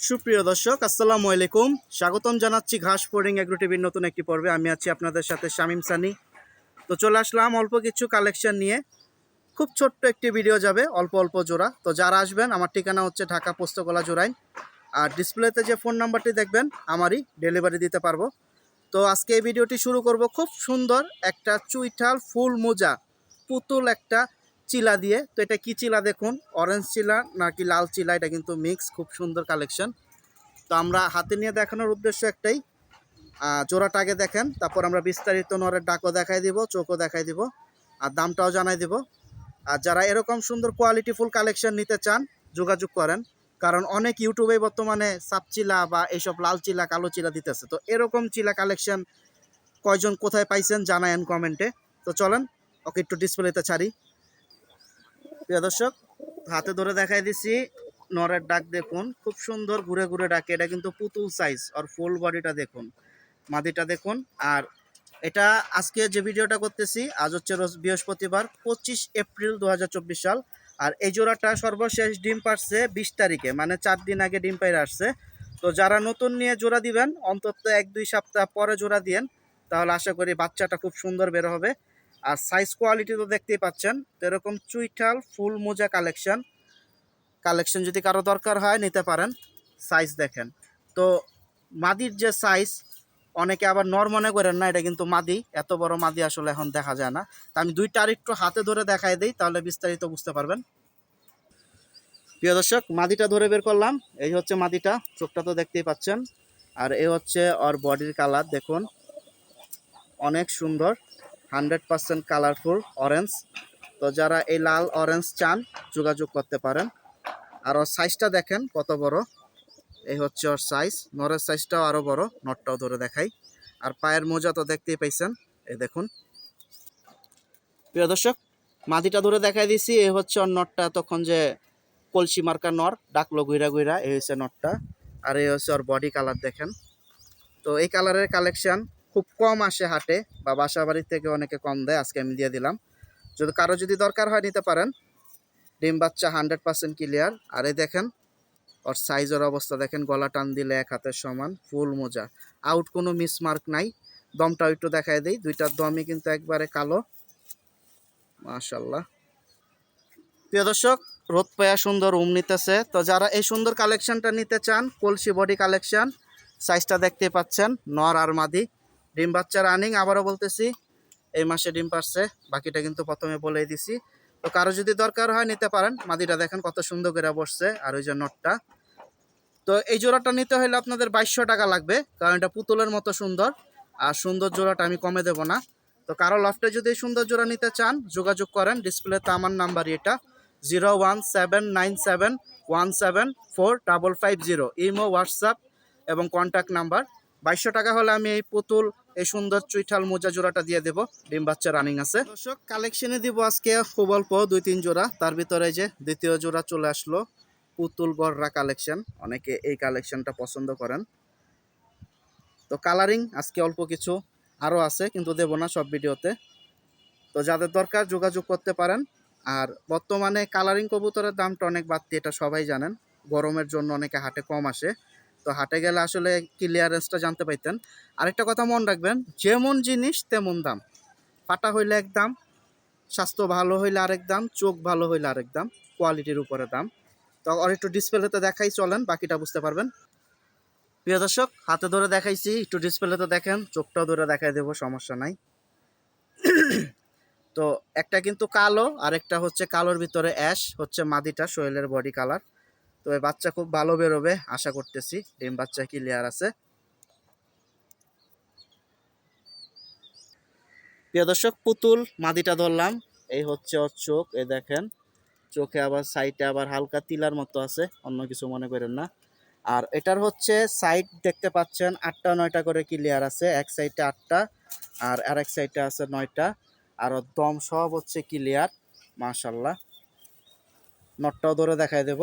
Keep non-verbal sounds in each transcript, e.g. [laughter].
সুপ্রিয় দর্শক, আসসালামু আলাইকুম। স্বাগতম জানাচ্ছি ঘাস ফোরিং এগ্রো টিভির নতুন একটি পর্বে। আমি আছি আপনাদের সাথে শামিম সানি। তো চলে আসলাম অল্প কিছু কালেকশন নিয়ে। খুব ছোট্ট একটি ভিডিও যাবে, অল্প অল্প জোড়া। তো যারা আসবেন, আমার ঠিকানা হচ্ছে ঢাকা পোস্তকলা জোড়াই আর ডিসপ্লেতে যে ফোন নাম্বারটি দেখবেন, আমারই ডেলিভারি দিতে পারব। তো আজকে এই ভিডিওটি শুরু করব খুব সুন্দর একটা চুইঠাল ফুল মোজা। পুতুল একটা চিলা দিয়ে। তো এটা কি চিলা দেখুন? অরেঞ্জ চিলা নাকি লাল চিলা, এটা কিন্তু মিক্স খুব সুন্দর কালেকশন তো আমরা হাতে নিয়ে দেখানোর উদ্দেশ্য একটাই। জোড়াটা আগে দেখেন, তারপর আমরা বিস্তারিত নরের ডাকও দেখাই দিব, চোখও দেখাই দিব, আর দামটাও জানাই দিব। আর যারা এরকম সুন্দর কোয়ালিটি ফুল কালেকশন নিতে চান, যোগাযোগ করেন। কারণ অনেক ইউটিউবে বর্তমানে সাপ চিলা বা এইসব লাল চিলা, কালো চিলা দিতেছে। তো এরকম চিলা কালেকশন কয়জন কোথায় পাইছেন জানায়েন কমেন্টে। তো চলেন, ওকে একটু ডিসপ্লেতে ছাড়ি। প্রিয় দর্শক, হাতে ধরে দেখাই দিছি নরের ডাক দেখুন। খুব সুন্দর ঘুরে ঘুরে ডাকে। এটা কিন্তু পুতুল সাইজ আর ফুল বডিটা দেখুন, মাদিটা দেখুন। আর এটা আজকে যে ভিডিওটা করতেছি, আজ হচ্ছে রোজ বৃহস্পতিবার, পঁচিশ এপ্রিল দু হাজার চব্বিশ সাল। আর এই জোড়াটা সর্বশেষ ডিম পারছে বিশ তারিখে মানে চার দিন আগে ডিম পাইরে আসছে। তো যারা নতুন নিয়ে জোড়া দিবেন, অন্তত এক দুই সপ্তাহ পরে জোড়া দিয়েন, তাহলে আশা করি বাচ্চাটা খুব সুন্দর বের হবে। আর সাইজ কোয়ালিটি তো দেখতেই পাচ্ছেন, তো এরকম চুইঠাল ফুল মোজা কালেকশন কালেকশন যদি কারও দরকার হয় নিতে পারেন সাইজ দেখেন। তো মাদির যে সাইজ অনেকে আবার নর মনে করেন না, এটা কিন্তু মাদি, এত বড় মাদি আসলে এখন দেখা যায় না। তা আমি দুইটা আর একটু হাতে ধরে দেখাই দিই, তাহলে বিস্তারিত বুঝতে পারবেন। প্রিয় দর্শক, মাদিটা ধরে বের করলাম, এই হচ্ছে মাদিটা, চোখটা তো দেখতেই পাচ্ছেন। আর এ হচ্ছে ওর বডির কালার দেখুন, অনেক সুন্দর। Hundred percent colourful orange. তো যারা এই লাল অরেঞ্জ চান, যোগাযোগ করতে পারেন। আর ওর সাইজটা দেখেন কত বড়। এই হচ্ছে ওর সাইজ নরের সাইজটাও আরও বড় নটটাও ধরে দেখাই। আর পায়ের মোজা তো দেখতেই পাইছেন, এই দেখুন। প্রিয় দর্শক, মাটিটা ধরে দেখাই দিছি, এই হচ্ছে ওর নটটা তখন যে কলসি মার্কা নর ডাকলো গুইরা গুইরা এই হচ্ছে নটটা আর এই হচ্ছে ওর বডি কালার দেখেন। তো এই কালারের কালেকশন খুব কম আসে হাটে বা বাসা বাড়ির থেকে অনেকে কম দেয়, আজকে আমি দিয়ে দিলাম। যদি কারও যদি দরকার হয় নিতে পারেন। ডিম বাচ্চা হান্ড্রেড পার্সেন্ট ক্লিয়ার আর এই দেখেন, ওর সাইজের অবস্থা দেখেন, গলা টান দিলে এক হাতের সমান, ফুল মোজা। আউট কোনো মিসমার্ক নাই। দমটাও একটু দেখাই দিই। দুইটার দমই কিন্তু একবারে কালো। মাশাল্লাহ প্রিয় দর্শক, রোদ পেয়া সুন্দর, উম নিতেছে। তো যারা এই সুন্দর কালেকশনটা নিতে চান, কলসি বডি কালেকশন সাইজটা দেখতে পাচ্ছেন, নর আর মাদি। ডিম বাচ্চা রানিং আবারও বলতেছি, এই মাসে ডিম পারছে, বাকিটা কিন্তু প্রথমে বলেই দিছি। তো কারও যদি দরকার হয় নিতে পারেন, মাদিটা দেখেন কত সুন্দর করে বসছে, আর ওই যে নটটা। তো এই জোড়াটা নিতে হলে আপনাদের বাইশশো টাকা লাগবে, কারণ এটা পুতুলের মতো সুন্দর, আর সুন্দর জোড়াটা আমি কমে দেবো না। তো কারও লফটে যদি সুন্দর জোড়া নিতে চান, যোগাযোগ করেন, ডিসপ্লেতে আমার নাম্বারই এটা, zero one seven nine seven one seven four double five zero, imo, WhatsApp এবং কন্ট্যাক্ট নাম্বার। বাইশশো টাকা হলে আমি এই পুতুল এই সুন্দর চুইঠাল মোজা জোড়াটা দিয়ে দেবো। ডিম বাচ্চা রানিং আছে। দর্শক কালেকশনে দিব আজকে খুব অল্প দুই তিন জোড়া। তার ভিতরে যে দ্বিতীয় জোড়া চলে আসলো, পুতুল গররা কালেকশন অনেকে এই কালেকশনটা পছন্দ করেন। তো কালারিং আজকে অল্প কিছু আরও আছে, কিন্তু দেবো না সব ভিডিওতে। তো যাদের দরকার যোগাযোগ করতে পারেন। আর বর্তমানে কালারিং কবুতরের দামটা অনেক বাড়তি, এটা সবাই জানেন। গরমের জন্য অনেকে হাটে কম আসে। তো হাটে গেলে আসলে ক্লিয়ারেন্সটা জানতে পাইতেন। আরেকটা কথা মনে রাখবেন, যেমন জিনিস তেমন দাম। ফাটা হইলে এক দাম, স্বাস্থ্য ভালো হইলে আরেক দাম, চোখ ভালো হইলে আরেক দাম কোয়ালিটির উপরে দাম। তো আর একটু ডিসপ্লেতে দেখাই, চলেন বাকিটা বুঝতে পারবেন। প্রিয় দর্শক, হাতে ধরে দেখাইছি, একটু ডিসপ্লেতে দেখেন, চোখটাও ধরে দেখাই দেবো, সমস্যা নাই। তো একটা কিন্তু কালো আর একটা হচ্ছে কালোর ভিতরে অ্যাশ হচ্ছে মাদিটা শৈলের বডি কালার তো এই বাচ্চা খুব ভালো বেরোবে, আশা করতেছি। ডিম বাচ্চা ক্লিয়ার আছে? প্রিয় দর্শক, পুতুল মাদিটা ধরলাম। এই হচ্ছে ওর চোখ, এই দেখেন। চোখে আবার সাইডে আবার হালকা তিলার মতো আছে, অন্য কিছু মনে করেন না। আর এটার হচ্ছে সাইড দেখতে পাচ্ছেন, আটটা, নয়টা করে ক্লিয়ার আছে? এক সাইডে আটটা, আর আরেক সাইডে আছে নয়টা। আর দম সব হচ্ছে ক্লিয়ার মাশাল্লাহ নটটাও ধরে দেখাই দেব।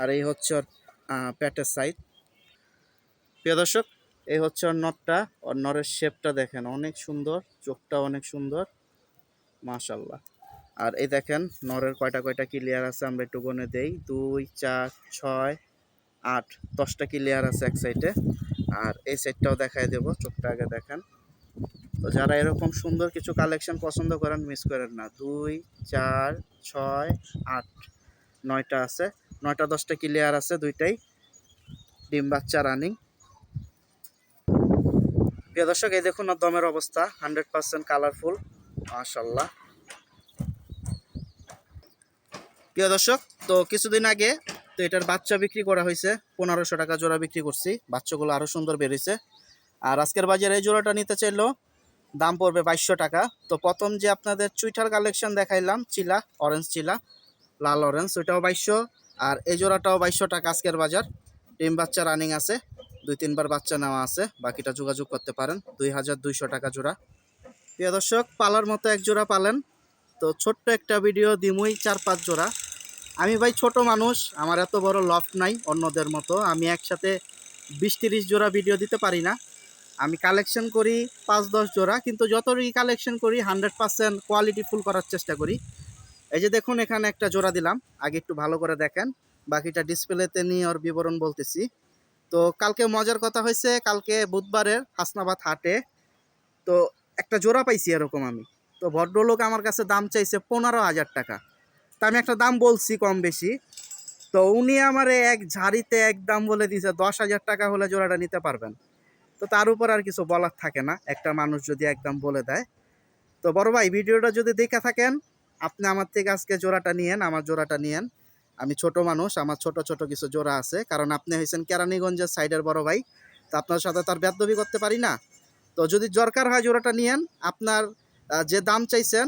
আর এই হচ্ছে ওর পেটের সাইড প্রিয় দর্শক, এই হচ্ছে ওর নটটা ওর নরের শেপটা দেখেন, অনেক সুন্দর, চোখটা অনেক সুন্দর। মাশাল্লাহ আর এই দেখেন নরের কয়টা কয়টা ক্লিয়ার আছে আমরা একটু গনে দেই। দুই, চার, ছয়, আট, দশটা ক্লিয়ার আছে এক সাইডে আর এই সাইডটাও দেখাই দেব, চোখটা আগে দেখেন। তো যারা এরকম সুন্দর কিছু কালেকশন পছন্দ করেন মিস করেন না। দুই, চার, ছয়, আট, নয়টা আছে। নয়টা দশটা ক্লিয়ার আছে দুইটাই। ডিম বাচ্চা রানিং প্রিয় দর্শক, এই দেখুন দমের অবস্থা হান্ড্রেড পার্সেন্ট কালারফুল মাশাল্লাহ প্রিয় দর্শক, তো কিছুদিন আগে তো এটার বাচ্চা বিক্রি করা হয়েছে, পনেরোশো টাকা জোড়া বিক্রি করছি। বাচ্চাগুলো আরও সুন্দর বেরিয়েছে। আর আজকের বাজারে এই জোড়াটা নিতে চাইলেও দাম পড়বে বাইশশো টাকা। তো প্রথম যে আপনাদের চুইটার কালেকশন দেখাইলাম, চিলা অরেঞ্জ চিলা, লাল অরেঞ্জ ওইটাও বাইশশো। আর এই জোড়াটাও বাইশশো টাকা আজকের বাজার। ডিম বাচ্চা রানিং আছে, দুই তিনবার বাচ্চা নেওয়া আছে, বাকিটা যোগাযোগ করতে পারেন। দুই হাজার দুইশো টাকা জোড়া। প্রিয় দর্শক, পালার মতো এক জোড়া পালেন। তো ছোট্ট একটা ভিডিও দিমুই, চার পাঁচ জোড়া। আমি ভাই ছোট মানুষ, আমার এত বড় লফট নাই অন্যদের মতো। আমি একসাথে বিশ তিরিশ জোড়া ভিডিও দিতে পারি না। আমি কালেকশন করি পাঁচ দশ জোড়া, কিন্তু যতই কালেকশন করি হান্ড্রেড পার্সেন্ট কোয়ালিটি ফুল করার চেষ্টা করি। এই যে দেখুন, এখানে একটা জোড়া দিলাম। আগে একটু ভালো করে দেখেন। বাকিটা ডিসপ্লেতে নিয়ে ওর বিবরণ বলতেছি। তো কালকে মজার কথা হয়েছে, কালকে বুধবারের হাসনাবাদ হাটে। তো একটা জোড়া পাইছি এরকম আমি। তো ভদ্রলোক আমার কাছে দাম চাইছে পনেরো হাজার টাকা। তা আমি একটা দাম বলছি কম বেশি। তো উনি আমার এক ঝাড়িতে এক দাম বলে দিয়েছে, দশ হাজার টাকা হলে জোড়াটা নিতে পারবেন। তো তার উপর আর কিছু বলার থাকে না। একটা মানুষ যদি একদম বলে দেয়। তো বড় ভাই, ভিডিওটা যদি দেখে থাকেন আপনি আমার থেকে আজকে জোড়াটা নিয়েন, আমার জোড়াটা নিয়েন। আমি ছোট মানুষ, আমার ছোট ছোট কিছু জোড়া আছে। কারণ আপনি হয়েছেন কেরানীগঞ্জের সাইডের বড় ভাই, তো আপনার সাথে তার বেদবি করতে পারি না। তো যদি দরকার হয় জোড়াটা নিয়েন, আপনার যে দাম চাইছেন,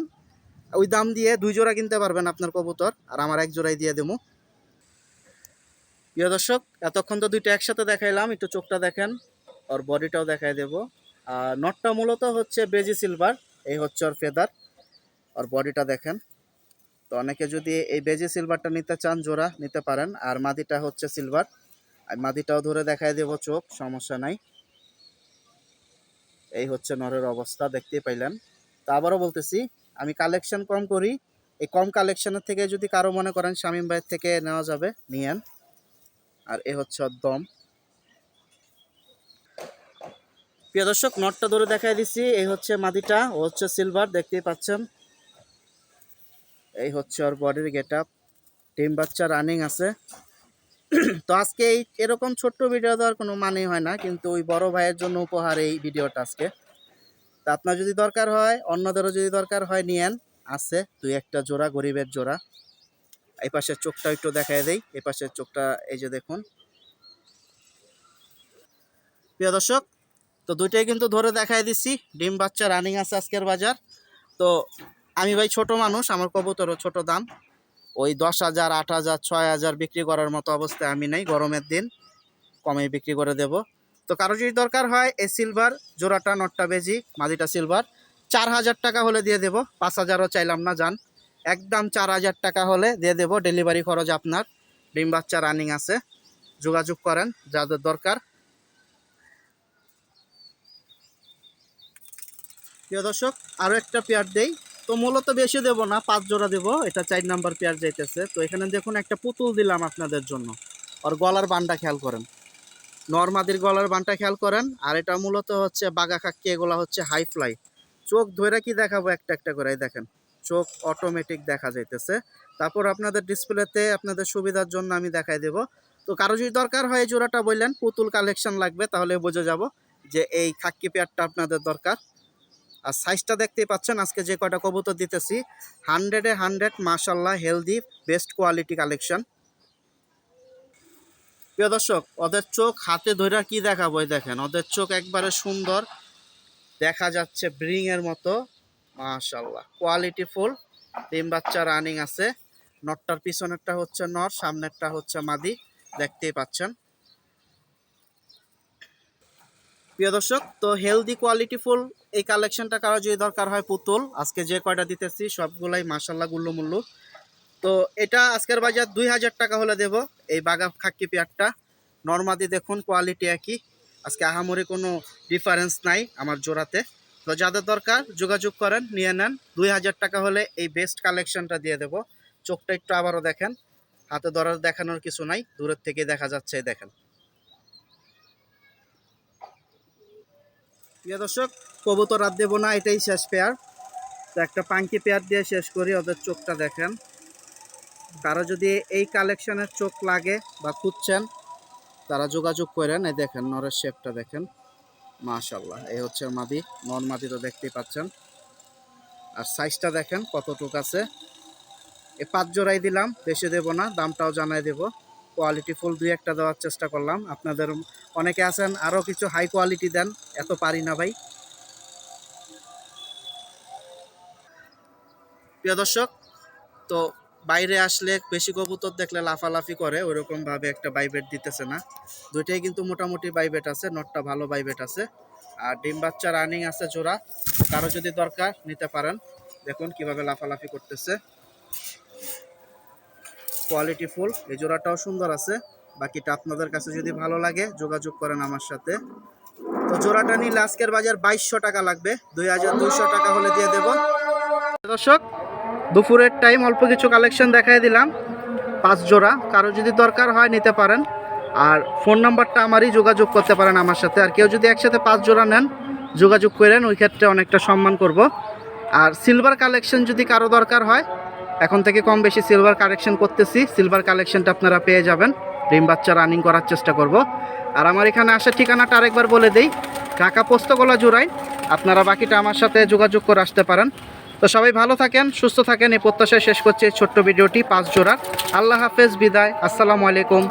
ওই দাম দিয়ে দুই জোড়া কিনতে পারবেন আপনার কবুতর, আর আমার এক জোড়াই দিয়ে দেবো। প্রিয় দর্শক, এতক্ষণ তো দুইটা একসাথে দেখাইলাম, একটু চোখটা দেখেন, ওর বডিটাও দেখাই দেবো। আর নটটা মূলত হচ্ছে বেজি সিলভার এই হচ্ছে ওর ফেদার ওর বডিটা দেখেন। তো অনেকে যদি এই বেজি সিলভারটা নিতে চান, জোড়া নিতে পারেন। আর মাদিটা হচ্ছে সিলভার আর মাদিটাও ধরে দেখাই দেবো চোখ, সমস্যা নাই। এই হচ্ছে নরের অবস্থা, দেখতেই পাইলেন। তা আবারও বলতেছি, আমি কালেকশন কম করি। এই কম কালেকশনের থেকে যদি কারও মনে করেন শামীম ভাইয়ের থেকে নেওয়া যাবে, নিয়েন। আর এ হচ্ছে দম প্রিয় দর্শক, নটটা ধরে দেখাই দিচ্ছি এই হচ্ছে মাদিটা, ও হচ্ছে সিলভার দেখতেই পাচ্ছেন। এই হচ্ছে ওর বডির গেট আপ টিম বাচ্চা রানিং আছে। [clears throat] তো আজকে এই এরকম ছোট্ট ভিডিও দেওয়ার কোনো মানেই হয় না, কিন্তু ওই বড় ভাইয়ের জন্য উপহার এই ভিডিওটা আজকে। তা আপনার যদি দরকার হয়, অন্যদেরও যদি দরকার হয়, নিয়েন। আছে, দুই একটা জোড়া, গরিবের জোড়া। এই পাশের চোখটা একটু দেখায় দেই। এই পাশের চোখটা, এই যে দেখুন। প্রিয় দর্শক, তো দুইটাই কিন্তু ধরে দেখায় দিচ্ছি। ডিম বাচ্চা রানিং আছে আজকের বাজার। তো আমি ভাই ছোট মানুষ, আমার কবুতরও ছোট দাম। ওই দশ হাজার, আট হাজার, ছয় হাজার বিক্রি করার মতো অবস্থায় আমি নাই, গরমের দিন। কমে বিক্রি করে দেব। তো কারও যদি দরকার হয় এ সিলভার জোড়াটা, নটটা, বেজি, মাদিটা সিলভার চার হাজার টাকা হলে দিয়ে দেবো। পাঁচ হাজারও চাইলাম না, যান। একদম চার হাজার টাকা হলে দিয়ে দেবো। ডেলিভারি খরচ আপনার। ডিম বাচ্চা রানিং আছে। যোগাযোগ করেন, যাদের দরকার। প্রিয় দর্শক আরও একটা পেয়ার দেই। তো মূলত বেশি দেব না, পাঁচ জোড়া দেব, এটা চার নাম্বার পেয়ার যাইতেছে। তো এখানে দেখুন একটা পুতুল দিলাম আপনাদের জন্য, আর গলার বানটা খেয়াল করেন। নর্মাদির গলার বানটা খেয়াল করেন, আর এটা মূলত হচ্ছে বাগা খাক্কি এগুলা হচ্ছে হাই ফ্লাই। চোখ ধরে কি দেখাবো একটা একটা করে দেখেন, চোখ অটোমেটিক দেখা যাইতেছে। তারপর আপনাদের ডিসপ্লেতে আপনাদের সুবিধার জন্য আমি দেখাই দেব। তো কারও যদি দরকার হয় জোড়াটা বললেন, পুতুল কালেকশন লাগবে, তাহলে বুঝে যাব যে এই খাক্কি পেয়ারটা আপনাদের দরকার। আর সাইজটা দেখতেই পাচ্ছেন, আজকে যে কয়টা কবুতর দিতেছি হান্ড্রেডে হান্ড্রেড মাশাল্লাহ হেলদি বেস্ট কোয়ালিটি কালেকশন প্রিয় দর্শক, ওদের চোখ হাতে ধরে কি দেখাবো দেখেন, ওদের চোখ একবারে সুন্দর, দেখা যাচ্ছে ব্রিং এর মতো মাশাল্লাহ কোয়ালিটি ফুল ডিম বাচ্চা রানিং আছে, নটটার পিছনেরটা হচ্ছে নর, সামনেরটা হচ্ছে মাদি, দেখতেই পাচ্ছেন। প্রিয় দর্শক, তো হেলদি কোয়ালিটি ফুল, এই কালেকশনটা কারও যদি দরকার হয় পুতুল, আজকে যে কয়টা দিতেছি, সবগুলাই মাসাল্লাহ গুল্লুমুল্লু তো এটা আজকের বাজার দুই হাজার টাকা হলে দেব, এই বাগা খাক্কি পেয়ারটা নর্মাদি দেখুন কোয়ালিটি একই। আজকে আহামরি কোনো ডিফারেন্স নাই আমার জোড়াতে। তো যাদের দরকার, যোগাযোগ করেন, নিয়ে নেন। দুই হাজার টাকা হলে এই বেস্ট কালেকশনটা দিয়ে দেবো। চোখটা একটু আবারও দেখেন। হাতে ধরার দেখানোর কিছু নাই, দূরের থেকে দেখা যাচ্ছে দেখেন। প্রিয় দর্শক, কবুতর আর দেবো না, এটাই শেষ পেয়ার তো একটা পাঙ্কি পেয়ার দিয়ে শেষ করি, ওদের চোখটা দেখেন। কারও যদি এই কালেকশনের চোখ লাগে বা খুঁজছেন, তারা যোগাযোগ করেন, এই দেখেন, নরের শেপটা দেখেন। মাশাল্লাহ এই হচ্ছে মাদি, নর মাদি তো দেখতেই পাচ্ছেন। আর সাইজটা দেখেন কতটুক আছে। এ পাঁচ জোড়াই দিলাম, বেশি দেব না, দামটাও জানাই দেব। কোয়ালিটি ফুল দুই একটা দেওয়ার চেষ্টা করলাম। আপনাদের অনেকে আছেন আরও কিছু হাই কোয়ালিটি দেন, এত পারি না ভাই। প্রিয় দর্শক, তো বাইরে আসলে বেশি কবুতর দেখলে লাফালাফি করে ওরকম ভাবে একটা বাইবেট দিতেছে না। দুইটাই কিন্তু মোটামুটি বাইবেট আছে নটটা ভালো বাইবেট আছে। আর ডিম বাচ্চা রানিং আছে জোড়া কারও যদি দরকার, নিতে পারেন। দেখুন কীভাবে লাফালাফি করতেছে। কোয়ালিটি ফুল এই জোড়াটাও সুন্দর আছে। বাকিটা আপনাদের কাছে যদি ভালো লাগে, যোগাযোগ করেন আমার সাথে। তো জোড়াটা নিলে আজকের বাজার বাইশশো টাকা লাগবে। দুই হাজার দুইশো টাকা হলে দিয়ে দেব। দর্শক, দুপুরের টাইম অল্প কিছু কালেকশন দেখাই দিলাম। পাঁচ জোড়া, কারও যদি দরকার হয় নিতে পারেন। আর ফোন নাম্বারটা আমারই যোগাযোগ করতে পারেন আমার সাথে। আর কেউ যদি একসাথে পাঁচ জোড়া নেন, যোগাযোগ করেন, ওই ক্ষেত্রে অনেকটা সম্মান করব। আর সিলভার কালেকশন যদি কারও দরকার হয় এখন থেকে কম বেশি সিলভার কালেকশন করতেছি। সিলভার কালেকশনটা আপনারা পেয়ে যাবেন। ডিম বাচ্চা রানিং করার চেষ্টা করব। আর আমার এখানে আসার ঠিকানাটা আরেকবার বলে দিই। ঢাকা পোস্তগোলা জুড়াই আপনারা বাকিটা আমার সাথে যোগাযোগ করে আসতে পারেন। তো সবাই ভালো থাকেন, সুস্থ থাকেন। এই প্রত্যাশায় শেষ করছি এই ছোট্ট ভিডিওটি পাঁচ জোড়ার। আল্লাহ হাফেজ, বিদায়। আসসালামু আলাইকুম।